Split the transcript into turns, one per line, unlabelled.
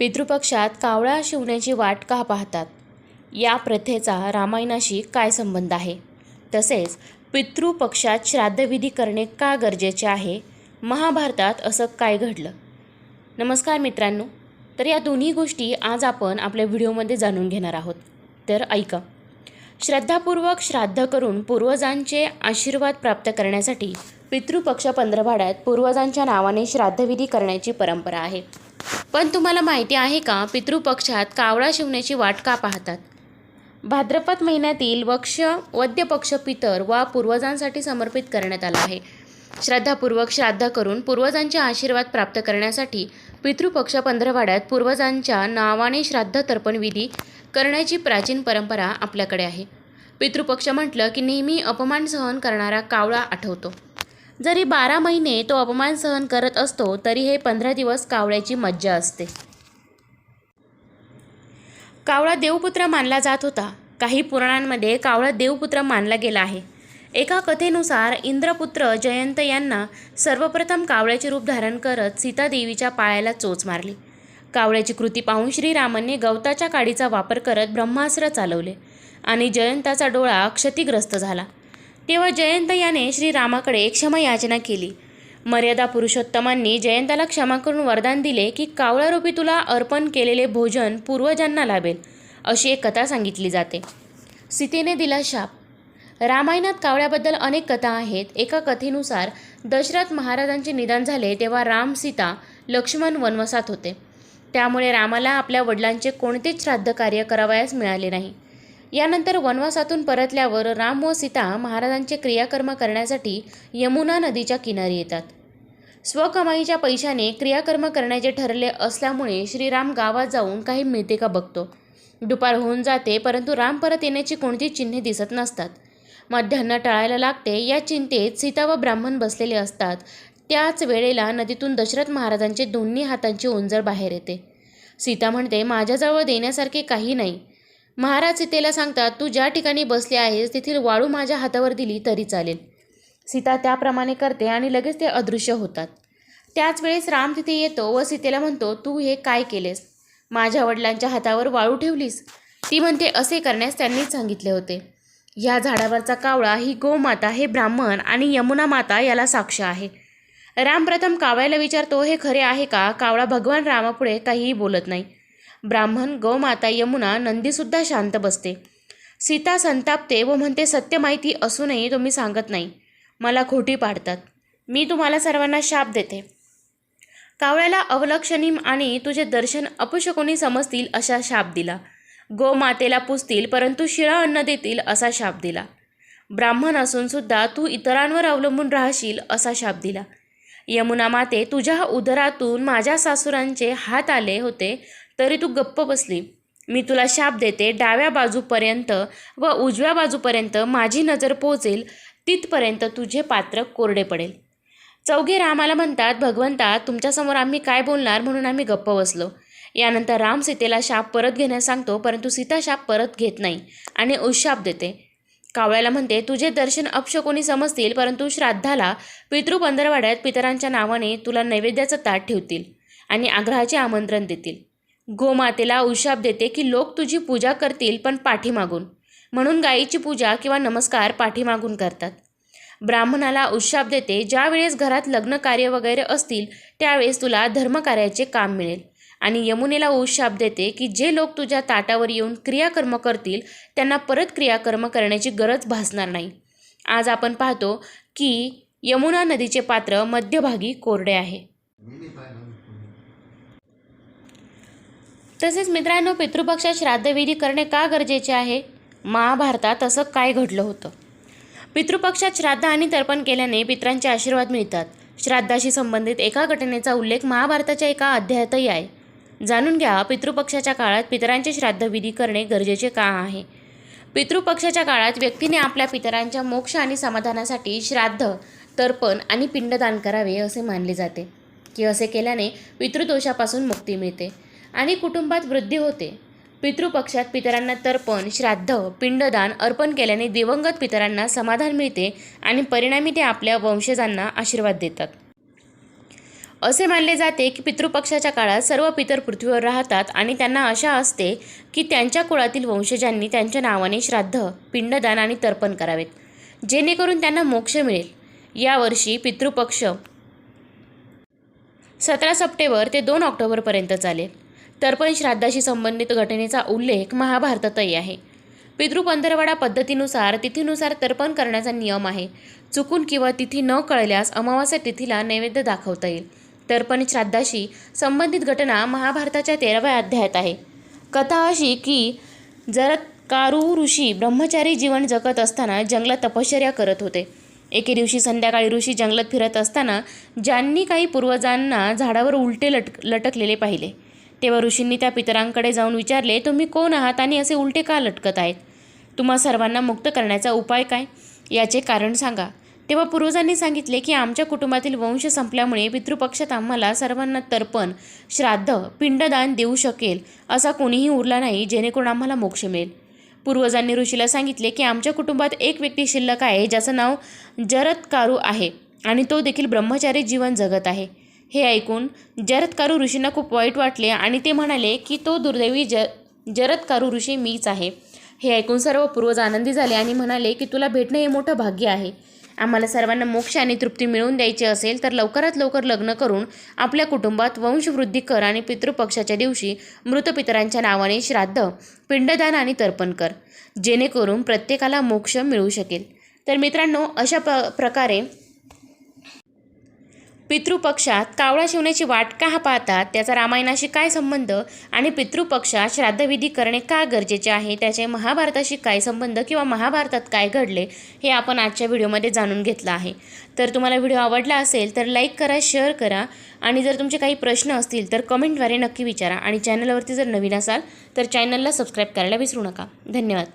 पितृपक्षात कावळा शिवण्याची वाट का पाहतात? या प्रथेचा रामायणाशी काय संबंध आहे? तसेच पितृपक्षात श्राद्धविधी करणे का गरजेचे आहे? महाभारतात असं काय घडलं? नमस्कार मित्रांनो तर या दोन्ही गोष्टी आज आपण आपल्या व्हिडिओमध्ये जाणून घेणार आहोत. तर ऐका. श्रद्धापूर्वक श्राद्ध करून पूर्वजांचे आशीर्वाद प्राप्त करण्यासाठी पितृपक्ष पंधरवाड्यात पूर्वजांच्या नावाने श्राद्धविधी करण्याची परंपरा आहे. पण तुम्हाला माहिती आहे का पितृपक्षात कावळा शिवण्याची वाट का पाहतात? भाद्रपद महिन्यातील वक्ष वद्य पक्ष पितर वा पूर्वजांसाठी समर्पित करण्यात आला आहे. श्रद्धापूर्वक श्राद्ध करून पूर्वजांचे आशीर्वाद प्राप्त करण्यासाठी पितृपक्ष पंधरवाड्यात पूर्वजांच्या नावाने श्राद्ध तर्पण विधी करण्याची प्राचीन परंपरा आपल्याकडे आहे. पितृपक्ष म्हटलं की नेहमी अपमान सहन करणारा कावळा आठवतो. जरी बारा महिने तो अपमान सहन करत असतो तरी हे पंधरा दिवस कावळ्याची मज्जा असते. कावळा देवपुत्र मानला जात होता. काही पुराणांमध्ये कावळा देवपुत्र मानला गेला आहे. एका कथेनुसार इंद्रपुत्र जयंत यांना सर्वप्रथम कावळ्याचे रूप धारण करत सीतादेवीच्या पायाला चोच मारली. कावळ्याची कृती पाहून श्रीरामांनी गवताच्या काडीचा वापर करत ब्रह्मास्त्र चालवले आणि जयंताचा डोळा क्षतिग्रस्त झाला. तेव्हा जयंत याने श्रीरामाकडे क्षमा याचना केली. मर्यादा पुरुषोत्तमांनी जयंताला क्षमा करून वरदान दिले की कावळारूपी तुला अर्पण केलेले भोजन पूर्वजांना लाभेल अशी एक कथा सांगितली जाते. सीतेने दिला शाप. रामायणात कावळ्याबद्दल अनेक कथा आहेत. एका कथेनुसार दशरथ महाराजांचे निधन झाले तेव्हा राम सीता लक्ष्मण वनवसात होते. त्यामुळे रामाला आपल्या वडिलांचे कोणतेच श्राद्ध कार्य करावयास मिळाले नाही. यानंतर वनवासातून परतल्यावर राम व सीता महाराजांचे क्रियाकर्म करण्यासाठी यमुना नदीच्या किनारी येतात. स्वकमाईच्या पैशाने क्रियाकर्म करण्याचे ठरले असल्यामुळे श्रीराम गावात जाऊन काही मिळते का बघतो. दुपार होऊन जाते परंतु राम परत येण्याची कोणतीच चिन्हे दिसत नसतात. मध्यान्न टाळायला लागते या चिंतेत सीता व ब्राह्मण बसलेले असतात. त्याच वेळेला नदीतून दशरथ महाराजांचे दोन्ही हातांची ओंजळ बाहेर येते. सीता म्हणते माझ्याजवळ देण्यासारखे काही नाही. महाराज सीतेला सांगतात तू ज्या ठिकाणी बसले आहेस तेथील वाळू माझ्या हातावर दिली तरी चालेल. सीता त्याप्रमाणे करते आणि लगेच ते अदृश्य होतात. त्याच वेळेस राम तिथे येतो व सीतेला म्हणतो तू हे काय केलेस? माझ्या वडिलांच्या हातावर वाळू ठेवलीस? ती म्हणते असे करण्यास त्यांनीच सांगितले होते. ह्या झाडावरचा कावळा ही गोमाता हे ब्राह्मण आणि यमुना माता याला साक्ष आहे. राम प्रथम कावळ्याला विचारतो हे खरे आहे का? कावळा भगवान रामापुढे काहीही बोलत नाही. ब्राह्मण गौमाता यमुना नंदीसुद्धा शांत बसते. सीता संतापते व म्हणते सत्य माहिती असूनही तुम्ही सांगत नाही. मला खोटी पाडतात. मी तुम्हाला सर्वांना शाप देते. कावळ्याला अवलक्षणी आणि तुझे दर्शन अपशकुनी समजतील असा शाप दिला. गोमातेला पुजतील परंतु शिळा अन्न देतील असा शाप दिला. ब्राह्मण असूनसुद्धा तू इतरांवर अवलंबून राहशील असा शाप दिला. यमुना माते तुझ्या उदरातून माझ्या सासुरांचे हात आले होते. तरी तू गप्प बसली. मी तुला शाप देते डाव्या बाजूपर्यंत व उजव्या बाजूपर्यंत माझी नजर पोचेल तिथपर्यंत तुझे पात्र कोरडे पडेल. चौघे रामाला म्हणतात भगवंता तुमच्यासमोर आम्ही काय बोलणार म्हणून आम्ही गप्प बसलो. यानंतर राम सीतेला शाप परत घेण्यास सांगतो परंतु सीता शाप परत घेत नाही आणि उशाप देते. कावळ्याला म्हणते तुझे दर्शन अपशकोनी समजतील परंतु श्राद्धाला पितृ पंधरवाड्यात पितरांच्या नावाने तुला नैवेद्याचं ताट ठेवतील आणि आग्रहाचे आमंत्रण देतील. गोमातेला उशाप देते की लोक तुझी पूजा करतील पण पाठीमागून. म्हणून गायीची पूजा किंवा नमस्कार पाठीमागून करतात. ब्राह्मणाला उशाप देते ज्यावेळेस घरात लग्न कार्य वगैरे असतील त्यावेळेस तुला धर्मकार्याचे काम मिळेल. आणि यमुनेला उशाप देते की जे लोक तुझ्या ताटावर येऊन क्रियाकर्म करतील त्यांना परत क्रियाकर्म करण्याची गरज भासणार नाही. आज आपण पाहतो की यमुना नदीचे पात्र मध्यभागी कोरडे आहे. तसेच मित्रांनो पितृपक्षात श्राद्धविधी करणे का गरजेचे आहे? महाभारतात असं काय घडलं होतं? पितृपक्षात श्राद्ध आणि तर्पण केल्याने पित्रांचे आशीर्वाद मिळतात. श्राद्धाशी संबंधित एका घटनेचा उल्लेख महाभारताच्या एका अध्यायातही आहे. जाणून घ्या पितृपक्षाच्या काळात पितरांचे श्राद्धविधी करणे गरजेचे का आहे? पितृपक्षाच्या काळात व्यक्तीने आपल्या पितरांच्या मोक्ष आणि समाधानासाठी श्राद्ध तर्पण आणि पिंडदान करावे असे मानले जाते. की असे केल्याने पितृदोषापासून मुक्ती मिळते. आणि कुटुंबात वृद्धी होते. पितृपक्षात पितरांना तर्पण श्राद्ध पिंडदान अर्पण केल्याने दिवंगत पितरांना समाधान मिळते आणि परिणामी ते आपल्या वंशजांना आशीर्वाद देतात. असे मानले जाते की पितृपक्षाच्या काळात सर्व पितर पृथ्वीवर राहतात आणि त्यांना आशा असते की त्यांच्या कुळातील वंशजांनी त्यांच्या नावाने श्राद्ध पिंडदान आणि तर्पण करावेत. जेणेकरून त्यांना मोक्ष मिळेल. यावर्षी पितृपक्ष सतरा सप्टेंबर ते दोन ऑक्टोबरपर्यंत चालेल. तर्पण श्राद्धाशी संबंधित घटनेचा उल्लेख महाभारतातही आहे. पितृपंधरवाडा पद्धतीनुसार तिथीनुसार तर्पण करण्याचा नियम आहे. चुकून किंवा तिथी न कळल्यास अमावास्या तिथीला नैवेद्य दाखवता येईल. तर्पण श्राद्धाशी संबंधित घटना महाभारताच्या तेराव्या अध्यायात आहे. कथा अशी की जरत्कारु ऋषी ब्रह्मचारी जीवन जगत असताना जंगलात तपश्चर्या करत होते. एके दिवशी संध्याकाळी ऋषी जंगलात फिरत असताना ज्यांनी काही पूर्वजांना झाडावर उलटे लट लटकलेले पाहिले. तेव्हा ऋषींनी त्या पितरांकडे जाऊन विचारले तुम्ही कोण आहात आणि असे उलटे का लटकत आहेत? तुम्हा सर्वांना मुक्त करण्याचा उपाय काय? याचे कारण सांगा. तेव्हा पूर्वजांनी सांगितले की आमच्या कुटुंबातील वंश संपल्यामुळे पितृपक्षात आम्हाला सर्वांना तर्पण श्राद्ध पिंडदान देऊ शकेल असा कोणीही उरला नाही जेणेकरून आम्हाला मोक्ष मिळेल. पूर्वजांनी ऋषीला सांगितले की आमच्या कुटुंबात एक व्यक्ती शिल्लक आहे ज्याचं नाव जरतकारू आहे आणि तो देखील ब्रह्मचारी जीवन जगत आहे. हे ऐकून जरत्कारू ऋषींना खूप वाईट वाटले आणि ते म्हणाले की तो दुर्दैवी ज जरत्कारु ऋषी मीच आहे. हे ऐकून सर्व पूर्वज आनंदी झाले आणि म्हणाले की तुला भेटणं हे मोठं भाग्य आहे. आम्हाला सर्वांना मोक्ष आणि तृप्ती मिळवून द्यायची असेल तर लवकरात लवकर लग्न करून आपल्या कुटुंबात वंशवृद्धी कर आणि पितृपक्षाच्या दिवशी मृत पितरांच्या नावाने श्राद्ध पिंडदान आणि तर्पण कर. जेणेकरून प्रत्येकाला मोक्ष मिळू शकेल. तर मित्रांनो अशा प प्रकारे पितृपक्षात कावळा शिवण्याची वाट का पाहतात? त्याचा रामायणाशी काय संबंध? आणि पितृपक्षात श्राद्धविधी करणे का गरजेचे आहे? त्याचे महाभारताशी काय संबंध किंवा महाभारतात काय घडले? हे आपण आजच्या व्हिडिओमध्ये जाणून घेतलं आहे. तर तुम्हाला व्हिडिओ आवडला असेल तर लाईक करा शेअर करा. आणि जर तुमचे काही प्रश्न असतील तर कमेंटद्वारे नक्की विचारा. आणि चॅनलवरती जर नवीन असाल तर चॅनलला सबस्क्राईब करायला विसरू नका. धन्यवाद.